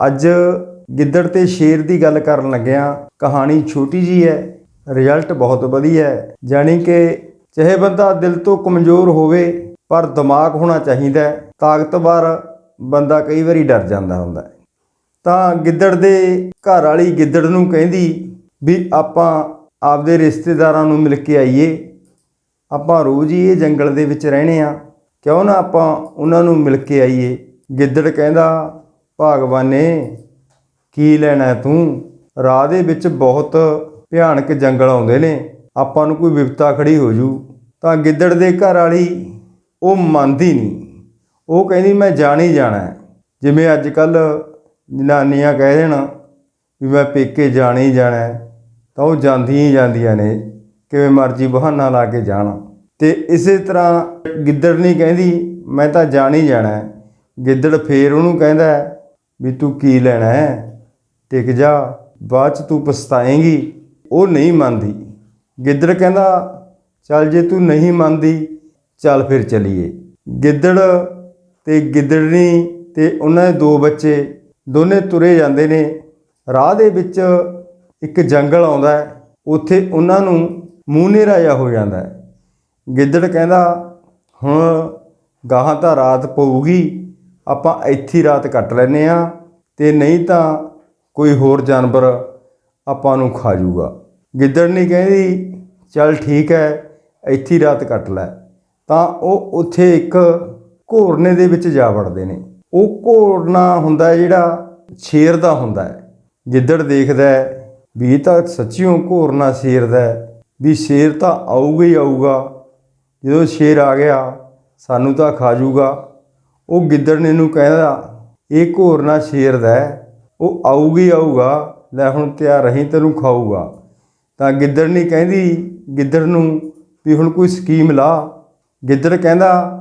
ਅੱਜ ਗਿੱਦੜ ਤੇ ਸ਼ੇਰ ਦੀ ਗੱਲ ਕਰਨ ਲੱਗਿਆ ਕਹਾਣੀ ਛੋਟੀ ਜੀ ਹੈ ਰਿਜ਼ਲਟ ਬਹੁਤ ਵਧੀਆ ਹੈ, ਜਾਣੀ ਕਿ ਚਾਹੇ ਬੰਦਾ ਦਿਲ ਤੋਂ ਕਮਜ਼ੋਰ ਹੋਵੇ, ਪਰ ਦਿਮਾਗ ਹੋਣਾ ਚਾਹੀਦਾ ਹੈ, ਤਾਕਤਵਰ ਬੰਦਾ ਕਈ ਵਾਰੀ ਡਰ ਜਾਂਦਾ ਹੁੰਦਾ ਹੈ। ਤਾਂ ਗਿੱਦੜ ਦੇ ਘਰ ਵਾਲੀ ਗਿੱਦੜ ਨੂੰ ਕਹਿੰਦੀ ਵੀ ਆਪਾਂ ਆਪਦੇ ਰਿਸ਼ਤੇਦਾਰਾਂ ਨੂੰ ਮਿਲ ਕੇ ਆਈਏ, ਆਪਾਂ ਰੋਜ਼ ਹੀ ਇਹ ਜੰਗਲ ਦੇ ਵਿੱਚ ਰਹਿਣੇ ਆ ਕਿਉਂ ਨਾ ਆਪਾਂ ਉਹਨਾਂ ਨੂੰ ਮਿਲ ਕੇ ਆਈਏ। ਗਿੱਦੜ ਕਹਿੰਦਾ ਭਾਗਵਾਨੇ, ਕੀ ਲੈਣਾ ਤੂੰ? ਰਾਹ ਦੇ ਵਿੱਚ ਬਹੁਤ ਭਿਆਨਕ ਜੰਗਲ ਆਉਂਦੇ ਨੇ। ਆਪਾਂ ਨੂੰ ਕੋਈ ਵਿਪਤਾ ਖੜੀ ਹੋ ਜੂ। ਤਾਂ ਗਿੱਦੜ ਦੇ ਘਰ ਵਾਲੀ ਉਹ ਮੰਨਦੀ ਨਹੀਂ। ਉਹ ਕਹਿੰਦੀ, ਮੈਂ ਜਾਣ ਹੀ ਜਾਣਾ ਜਿਵੇਂ ਅੱਜ ਕੱਲ ਜਨਾਨੀਆਂ ਕਹਿ ਦੇਣ ਵੀ ਮੈਂ ਪੇਕੇ ਜਾਣਾ ਹੀ ਜਾਣਾ ਤਾਂ ਉਹ ਜਾਂਦੀਆਂ ਹੀ ਜਾਂਦੀਆਂ ਨੇ, ਕਿਵੇਂ ਮਰਜ਼ੀ ਬਹਾਨਾ ਲਾ ਕੇ ਜਾਣ। ਤੇ ਇਸੇ ਤਰ੍ਹਾਂ ਗਿੱਦੜ ਨਹੀਂ ਕਹਿੰਦੀ, ਮੈਂ ਤਾਂ ਜਾਣ ਹੀ ਜਾਣਾ ਗਿੱਦੜ ਫੇਰ ਉਹਨੂੰ ਕਹਿੰਦਾ ਵੀ ਤੂੰ ਕੀ ਲੈਣਾ ਹੈ? ਟਿਕ ਜਾ, ਬਾਅਦ ਚ ਤੂੰ ਪਛਤਾਏਂਗੀ। ਉਹ ਨਹੀਂ ਮੰਨਦੀ। ਗਿੱਦੜ ਕਹਿੰਦਾ, ਚੱਲ ਜੇ ਤੂੰ ਨਹੀਂ ਮੰਨਦੀ, ਚੱਲ ਫਿਰ ਚਲੀਏ। ਗਿੱਦੜ ਤੇ ਗਿੱਦੜਨੀ ਤੇ ਉਹਨਾਂ ਦੇ ਦੋ ਬੱਚੇ ਦੋਨੇ ਤੁਰੇ ਜਾਂਦੇ ਨੇ। ਰਾਹ ਦੇ ਵਿੱਚ ਇੱਕ ਜੰਗਲ ਆਉਂਦਾ ਉੱਥੇ ਉਹਨਾਂ ਨੂੰ ਮੂੰਹ ਹਨੇਰਾ ਜਿਹਾ ਹੋ ਜਾਂਦਾ ਗਿੱਦੜ ਕਹਿੰਦਾ ਹੁਣ ਗਾਹਾਂ ਤਾਂ ਰਾਤ ਪਊਗੀ। ਆਪਾਂ ਇੱਥੇ ਰਾਤ ਕੱਟ ਲੈਨੇ ਆ ਤੇ ਨਹੀਂ ਤਾਂ ਕੋਈ ਹੋਰ ਜਾਨਵਰ ਆਪਾਂ ਨੂੰ ਖਾ ਜਾਊਗਾ। ਗਿੱਦੜ ਨਹੀਂ ਕਹਿੰਦੀ, ਚੱਲ ਠੀਕ ਹੈ, ਇੱਥੇ ਰਾਤ ਕੱਟ ਲੈ। ਤਾਂ ਉਹ ਉੱਥੇ ਇੱਕ ਘੋਰਨੇ ਦੇ ਵਿੱਚ ਜਾ ਵੜਦੇ ਨੇ। ਉਹ ਘੋਰਨਾ ਹੁੰਦਾ ਜਿਹੜਾ ਸ਼ੇਰ ਦਾ ਹੁੰਦਾ ਹੈ। ਗਿੱਦੜ ਦੇਖਦਾ ਵੀ ਇਹ ਤਾਂ ਸੱਚੀਓ ਘੋਰਨਾ ਸ਼ੇਰ ਦਾ ਵੀ ਸ਼ੇਰ ਤਾਂ ਆਊਗਾ ਹੀ ਆਊਗਾ। ਜਦੋਂ ਸ਼ੇਰ ਆ ਗਿਆ, ਸਾਨੂੰ ਤਾਂ ਖਾ ਜਾਊਗਾ। ਉਹ ਗਿੱਦੜਨੇ ਨੂੰ ਕਹਿੰਦਾ, ਇਹ ਘੋਰਨਾ ਸ਼ੇਰ ਦਾ ਉਹ ਆਊਗੀ ਆਊਗਾ, ਲੈ ਹੁਣ ਤਿਆਰ ਰਹੀਂ ਤੈਨੂੰ ਖਾਊਗਾ। ਤਾਂ ਗਿੱਦੜਨੀ ਕਹਿੰਦੀ, ਗਿੱਦੜ ਨੂੰ ਵੀ ਹੁਣ ਕੋਈ ਸਕੀਮ ਲਾ। ਗਿੱਦੜ ਕਹਿੰਦਾ,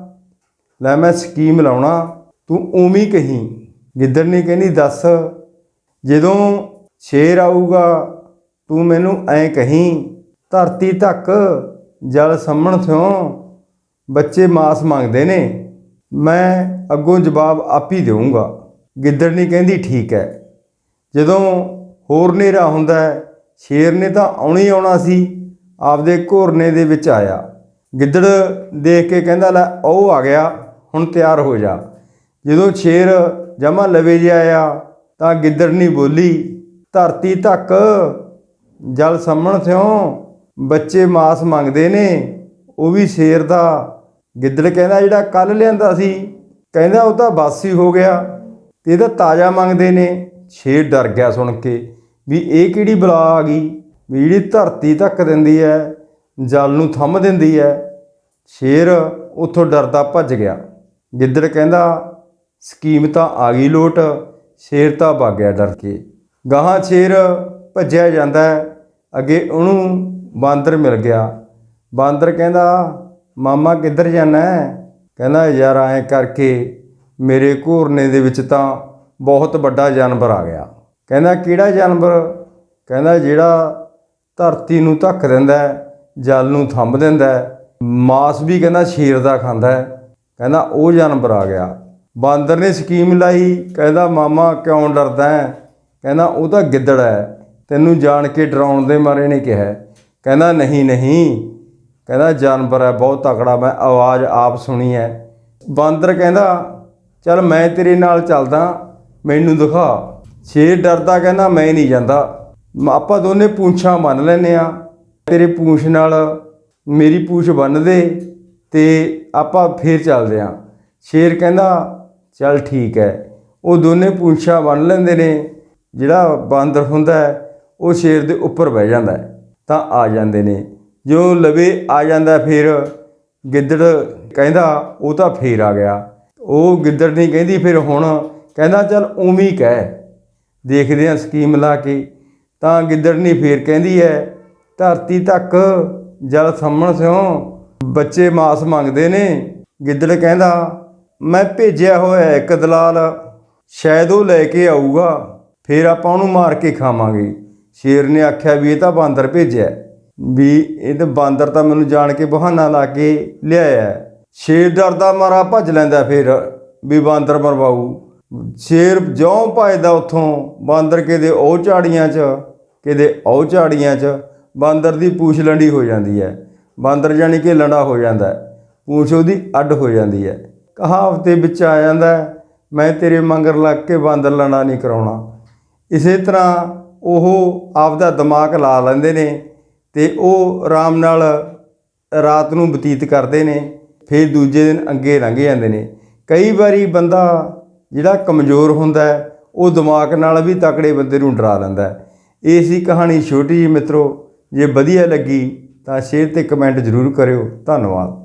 ਲੈ ਮੈਂ ਸਕੀਮ ਲਾਉਣਾ, ਤੂੰ ਉਵੇਂ ਹੀ ਕਹੀਂ। ਗਿੱਦੜ ਕਹਿੰਦੀ, ਦੱਸ, ਜਦੋਂ ਸ਼ੇਰ ਆਊਗਾ, ਤੂੰ ਮੈਨੂੰ ਐਂ ਕਹੀਂ, ਧਰਤੀ ਤੱਕ ਜਲ ਸੰਮਣ ਥਿਓ ਬੱਚੇ ਮਾਸ ਮੰਗਦੇ ਨੇ। ਮੈਂ ਅੱਗੋਂ ਜਵਾਬ ਆਪ ਹੀ ਦੇਵਾਂਗਾ ਗਿੱਦੜਨੀ ਕਹਿੰਦੀ, ਠੀਕ ਹੈ। ਜਦੋਂ ਹੋਰ ਹਨੇਰਾ ਹੁੰਦਾ ਸ਼ੇਰ ਨੇ ਤਾਂ ਆਉਣਾ ਹੀ ਆਉਣਾ ਸੀ। ਆਪਦੇ ਘੋਰਨੇ ਦੇ ਵਿੱਚ ਆਇਆ। ਗਿੱਦੜ ਦੇਖ ਕੇ ਕਹਿੰਦਾ, ਲੈ, ਉਹ ਆ ਗਿਆ। ਹੁਣ ਤਿਆਰ ਹੋ ਜਾ। ਜਦੋਂ ਸ਼ੇਰ ਜਮਾ ਲਵੇ ਜਿਹਾ ਆਇਆ, ਤਾਂ ਗਿੱਦੜਨੀ ਬੋਲੀ, ਧਰਤੀ ਤੱਕ ਜਲ ਸੰਮਣ ਥਿਓ। ਬੱਚੇ ਮਾਸ ਮੰਗਦੇ ਨੇ। ਉਹ ਵੀ ਸ਼ੇਰ ਦਾ ਗਿੱਦੜ ਕਹਿੰਦਾ ਜਿਹੜਾ ਕੱਲ ਲਿਆਂਦਾ ਸੀ, ਕਹਿੰਦਾ ਉਹ ਤਾਂ ਬਾਸੀ ਹੋ ਗਿਆ। ਤੇ ਇਹਦਾ ਤਾਜ਼ਾ ਮੰਗਦੇ ਨੇ। ਸ਼ੇਰ ਡਰ ਗਿਆ ਸੁਣ ਕੇ ਵੀ ਇਹ ਕਿਹੜੀ ਬਲਾ ਆ ਗਈ? ਵੀ ਜਿਹੜੀ ਧਰਤੀ ਧੱਕ ਦਿੰਦੀ ਹੈ, ਜਲ ਨੂੰ ਥੰਮ ਦਿੰਦੀ ਹੈ। ਸ਼ੇਰ ਉੱਥੋਂ ਡਰਦਾ ਭੱਜ ਗਿਆ। ਗਿੱਦੜ ਕਹਿੰਦਾ, ਸਕੀਮ ਤਾਂ ਆ ਗਈ ਲੋਟ ਸ਼ੇਰ ਤਾਂ ਭੱਗ ਗਿਆ ਡਰ ਕੇ। ਗਾਹਾਂ ਸ਼ੇਰ ਭੱਜਿਆ ਜਾਂਦਾ ਅੱਗੇ ਉਹਨੂੰ ਬਾਂਦਰ ਮਿਲ ਗਿਆ। ਬਾਂਦਰ ਕਹਿੰਦਾ ਮਾਮਾ ਕਿੱਧਰ ਜਾਣਾ ਕਹਿੰਦਾ, ਯਾਰ ਐਂ ਕਰਕੇ ਮੇਰੇ ਘੋਰਨੇ ਦੇ ਵਿੱਚ ਤਾਂ ਬਹੁਤ ਵੱਡਾ ਜਾਨਵਰ ਆ ਗਿਆ। ਕਹਿੰਦਾ, ਕਿਹੜਾ ਜਾਨਵਰ? ਕਹਿੰਦਾ, ਜਿਹੜਾ ਧਰਤੀ ਨੂੰ ਧੱਕ ਦਿੰਦਾ ਜਲ ਨੂੰ ਥੰਮ ਦਿੰਦਾ ਮਾਸ ਵੀ ਕਹਿੰਦਾ ਸ਼ੇਰ ਦਾ ਖਾਂਦਾ ਕਹਿੰਦਾ, ਉਹ ਜਾਨਵਰ ਆ ਗਿਆ। ਬਾਂਦਰ ਨੇ ਸਕੀਮ ਲਾਈ, ਕਹਿੰਦਾ, ਮਾਮਾ ਕਿਉਂ ਡਰਦਾ ਕਹਿੰਦਾ, ਉਹ ਤਾਂ ਗਿੱਦੜ ਹੈ, ਤੈਨੂੰ ਜਾਣ ਕੇ ਡਰਾਉਣ ਦੇ ਮਾਰੇ ਨੇ ਕਿਹਾ ਕਹਿੰਦਾ, ਨਹੀਂ ਨਹੀਂ ਕਹਿੰਦਾ, ਜਾਨਵਰ ਹੈ, ਬਹੁਤ ਤਕੜਾ, ਮੈਂ ਆਵਾਜ਼ ਆਪ ਸੁਣੀ ਹੈ। ਬਾਂਦਰ ਕਹਿੰਦਾ, ਚੱਲ ਮੈਂ ਤੇਰੇ ਨਾਲ ਚੱਲਦਾ, ਮੈਨੂੰ ਦਿਖਾ। ਸ਼ੇਰ ਡਰਦਾ, ਕਹਿੰਦਾ, ਮੈਂ ਨਹੀਂ ਜਾਂਦਾ। ਆਪਾਂ ਦੋਨੇ ਪੂੰਛਾਂ ਬੰਨ ਲੈਨੇ ਆ ਤੇਰੇ ਪੂੰਛ ਨਾਲ ਮੇਰੀ ਪੂੰਛ ਬੰਨ ਦੇ ਤੇ ਆਪਾਂ ਫੇਰ ਚੱਲਦੇ ਆ ਸ਼ੇਰ ਕਹਿੰਦਾ, ਚੱਲ ਠੀਕ ਹੈ। ਉਹ ਦੋਨੇ ਪੂੰਛਾਂ ਬੰਨ ਲੈਂਦੇ ਨੇ। ਜਿਹੜਾ ਬਾਂਦਰ ਹੁੰਦਾ ਉਹ ਸ਼ੇਰ ਦੇ ਉੱਪਰ ਬਹਿ ਜਾਂਦਾ ਤਾਂ ਆ ਜਾਂਦੇ ਨੇ। ਜੋ ਲਵੇ ਆ ਜਾਂਦਾ ਫਿਰ, ਗਿੱਦੜ ਕਹਿੰਦਾ, ਉਹ ਤਾਂ ਫੇਰ ਆ ਗਿਆ। ਉਹ ਗਿੱਦੜ ਨਹੀਂ ਕਹਿੰਦੀ, ਫਿਰ ਹੁਣ ਕਹਿੰਦਾ, ਚੱਲ ਉਵੇਂ ਹੀ ਕਹਿ। ਦੇਖਦੇ ਆ ਸਕੀਮ ਲਾ ਕੇ। ਤਾਂ ਗਿੱਦੜ ਨਹੀਂ ਫੇਰ ਕਹਿੰਦੀ ਹੈ ਧਰਤੀ ਤੱਕ ਜਲ ਸੰਮਣ ਸਿਓ ਬੱਚੇ ਮਾਸ ਮੰਗਦੇ ਨੇ। ਗਿੱਦੜ ਕਹਿੰਦਾ, ਮੈਂ ਭੇਜਿਆ ਹੋਇਆ ਇੱਕ ਦਲਾਲ, ਸ਼ਾਇਦ ਉਹ ਲੈ ਕੇ ਆਊਗਾ। ਫੇਰ ਆਪਾਂ ਉਹਨੂੰ ਮਾਰ ਕੇ ਖਾਵਾਂਗੇ। ਸ਼ੇਰ ਨੇ ਆਖਿਆ ਵੀ ਇਹ ਤਾਂ ਬਾਂਦਰ ਭੇਜਿਆ। ਵੀ ਇਹ ਤਾਂ ਬਾਂਦਰ ਤਾਂ ਮੈਨੂੰ ਜਾਣ ਕੇ ਬਹਾਨਾ ਲਾ ਕੇ ਲਿਆਇਆ ਸ਼ੇਰ ਡਰਦਾ ਮਾਰਾ ਭੱਜ ਲੈਂਦਾ ਫਿਰ ਵੀ ਬਾਂਦਰ ਮਰਵਾਊ। ਸ਼ੇਰ ਜਿਉਂ ਭੱਜਦਾ ਉੱਥੋਂ ਬਾਂਦਰ ਕਿਤੇ ਉਹ ਝਾੜੀਆਂ 'ਚ ਕਿਤੇ ਉਹ ਝਾੜੀਆਂ 'ਚ, ਬਾਂਦਰ ਦੀ ਪੂਛ ਲੰਡੀ ਹੋ ਜਾਂਦੀ ਹੈ। ਬਾਂਦਰ ਜਾਣੀ ਕਿ ਲੰਡਾ ਹੋ ਜਾਂਦਾ ਹੈ। ਪੂਛ ਉਹਦੀ ਅੱਡ ਹੋ ਜਾਂਦੀ ਹੈ। ਕਹਾਵਤ ਦੇ ਵਿੱਚ ਆ ਜਾਂਦਾ ਮੈਂ ਤੇਰੇ ਮੰਗਰ ਲੱਗ ਕੇ ਬਾਂਦਰ ਲੰਡਾ ਨਹੀਂ ਕਰਾਉਣਾ। ਇਸੇ ਤਰ੍ਹਾਂ ਉਹ ਆਪਦਾ ਦਿਮਾਗ ਲਾ ਲੈਂਦੇ ਨੇ ਤੇ ਉਹ ਆਰਾਮ ਨਾਲ ਰਾਤ ਨੂੰ ਬਤੀਤ ਕਰਦੇ ਨੇ, ਫਿਰ ਦੂਜੇ ਦਿਨ ਅੱਗੇ ਲੰਘ ਜਾਂਦੇ ਨੇ। ਕਈ ਵਾਰੀ ਬੰਦਾ ਜਿਹੜਾ ਕਮਜ਼ੋਰ ਹੁੰਦਾ ਉਹ ਦਿਮਾਗ ਨਾਲ ਵੀ ਤਕੜੇ ਬੰਦੇ ਨੂੰ ਡਰਾ ਲੈਂਦਾ ਹੈ। ਇਹ ਸੀ ਕਹਾਣੀ ਛੋਟੀ ਜਿਹੀ ਮਿੱਤਰੋ, ਜੇ ਵਧੀਆ ਲੱਗੀ ਤਾਂ ਸ਼ੇਅਰ ਤੇ ਕਮੈਂਟ ਜ਼ਰੂਰ ਕਰਿਓ। ਧੰਨਵਾਦ।